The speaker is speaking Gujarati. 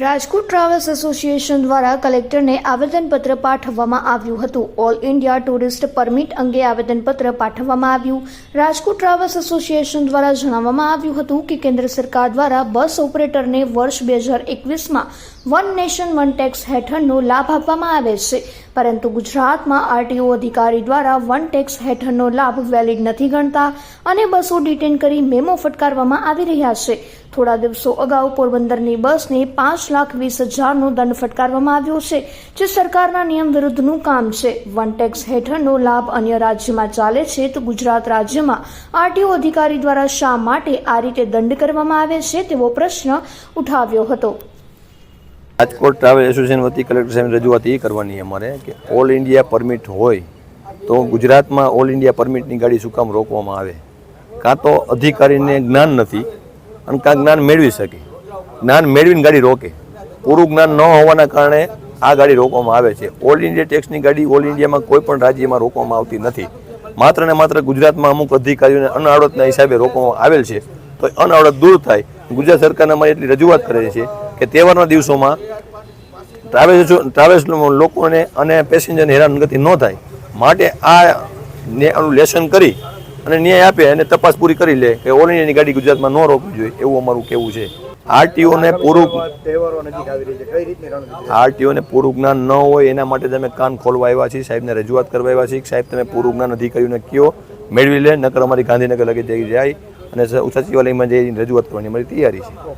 રાજકોટ ટ્રાવેલ્સ એસોસિએશન દ્વારા કલેક્ટરને આવેદનપત્ર પાઠવવામાં આવ્યું હતું. ઓલ ઇન્ડિયા ટુરિસ્ટ પરમિટ અંગે આવેદનપત્ર પાઠવવામાં આવ્યું. રાજકોટ ટ્રાવેલ્સ એસોસિએશન દ્વારા જણાવવામાં આવ્યું હતું કે કેન્દ્ર સરકાર દ્વારા બસ ઓપરેટરને વર્ષ બે હજાર એકવીસમાં વન નેશન, વન ટેક્સ હેઠળનો લાભ આપવામાં આવે છે. પરંતુ ગુજરાતમાં આરટીઓ અધિકારી દ્વારા વન ટેક્સ હેઠળનો લાભ વેલિડ નથી ગણતા અને બસો ડિટેન કરી મેમો ફટકારવામાં આવી રહ્યા છે. થોડા દિવસો અગાઉ પોરબંદરની બસને પાંચ લાખ વીસ હજારનો દંડ ફટકારવામાં આવ્યો છે, જે સરકારના નિયમ વિરુદ્ધનું કામ છે. વન ટેક્સ હેઠળનો લાભ અન્ય રાજ્યમાં ચાલે છે તો ગુજરાત રાજ્યમાં આરટીઓ અધિકારી દ્વારા શા માટે આ રીતે દંડ કરવામાં આવે છે તેવો પ્રશ્ન ઉઠાવ્યો હતો. રાજકોટ ટ્રાવેલ એસોસિએશન વતી કલેક્ટર સાહેબ રજૂઆત એ કરવાની અમારે કે ઓલ ઇન્ડિયા પરમિટ હોય તો ગુજરાતમાં ઓલ ઇન્ડિયા પરમિટની ગાડી શું કામ રોકવામાં આવે? કાં તો અધિકારીને જ્ઞાન નથી અને કાં જ્ઞાન મેળવી શકે. જ્ઞાન મેળવીને ગાડી રોકે. પૂરું જ્ઞાન ન હોવાના કારણે આ ગાડી રોકવામાં આવે છે. ઓલ ઇન્ડિયા ટેક્સની ગાડી ઓલ ઇન્ડિયામાં કોઈ પણ રાજ્યમાં રોકવામાં આવતી નથી. માત્ર ને માત્ર ગુજરાતમાં અમુક અધિકારીઓને અનાવડતના હિસાબે રોકવામાં આવેલ છે. તો અનાવડત દૂર થાય. ગુજરાત સરકારને અમારી એટલી રજૂઆત કરે છે કે તહેવારના દિવસોમાં ટ્રાવેલ્સ ટ્રાવેલ્સ લોકોને અને પેસેન્જરને હેરાનગતિ ન થાય. માટે આ આનું લેસન કરી અને ન્યાય આપે અને તપાસ પૂરી કરી લે કે ઓલ ઇન્ડિયાની ગાડી ગુજરાતમાં ન રોકવી જોઈએ એવું અમારું કહેવું છે. આરટીઓને પૂરું આરટીઓને પૂરું જ્ઞાન ન હોય એના માટે તમે કાન ખોલવા આવ્યા છીએ સાહેબને રજૂઆત કરવા આવ્યા છીએ સાહેબ તમે પૂરું જ્ઞાન અધિકારીઓને કયો મેળવી લે નકર અમારી ગાંધીનગર લગી જઈ જાય અને સચિવાલયમાં જઈ રજૂઆત કરવાની અમારી તૈયારી છે.